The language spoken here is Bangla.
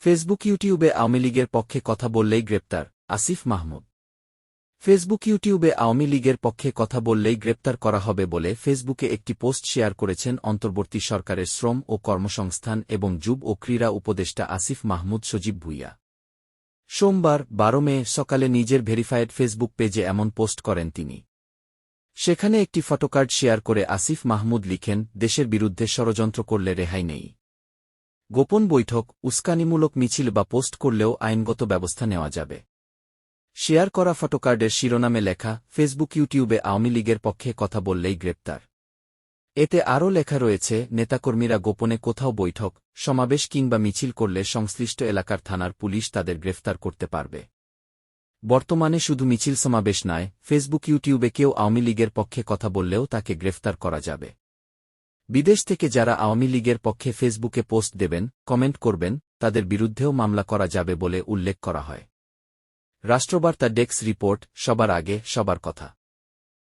ফেসবুক ইউটিউবে আওয়ামী লীগের পক্ষে কথা বললেই গ্রেপ্তার, আসিফ মাহমুদ। ফেসবুক ইউটিউবে আওয়ামী লীগের পক্ষে কথা বললেই গ্রেপ্তার করা হবে বলে ফেসবুকে একটি পোস্ট শেয়ার করেছেন অন্তর্বর্তী সরকারের শ্রম ও কর্মসংস্থান এবং যুব ও ক্রীড়া উপদেষ্টা আসিফ মাহমুদ সজীব ভুইয়া। সোমবার, বারো মে, সকালে নিজের ভেরিফায়েড ফেসবুক পেজে এমন পোস্ট করেন তিনি। সেখানে একটি ফটোকার্ড শেয়ার করে আসিফ মাহমুদ লিখেন, দেশের বিরুদ্ধে ষড়যন্ত্র করলে রেহাই নেই। গোপন বৈঠক, উস্কানিমূলক মিছিল বা পোস্ট করলেও আইনগত ব্যবস্থা নেওয়া যাবে। শেয়ার করা ফটোকার্ডের শিরোনামে লেখা, ফেসবুক, ইউটিউবে আওয়ামী লীগের পক্ষে কথা বললেই গ্রেপ্তার। এতে আরও লেখা রয়েছে, নেতাকর্মীরা গোপনে কোথাও বৈঠক, সমাবেশ কিংবা মিছিল করলে সংশ্লিষ্ট এলাকার থানার পুলিশ তাদের গ্রেফতার করতে পারবে। বর্তমানে শুধু মিছিল সমাবেশ নয়, ফেসবুক, ইউটিউবে কেউ আওয়ামী লীগের পক্ষে কথা বললেও তাকে গ্রেফতার করা যাবে। বিদেশ থেকে যারা আওয়ামী লীগের পক্ষে ফেসবুকে পোস্ট দেবেন, কমেন্ট করবেন, তাদের বিরুদ্ধেও মামলা করা যাবে বলে উল্লেখ করা হয়। রাষ্ট্রবার্তা ডেক্স রিপোর্ট, সবার আগে, সবার কথা।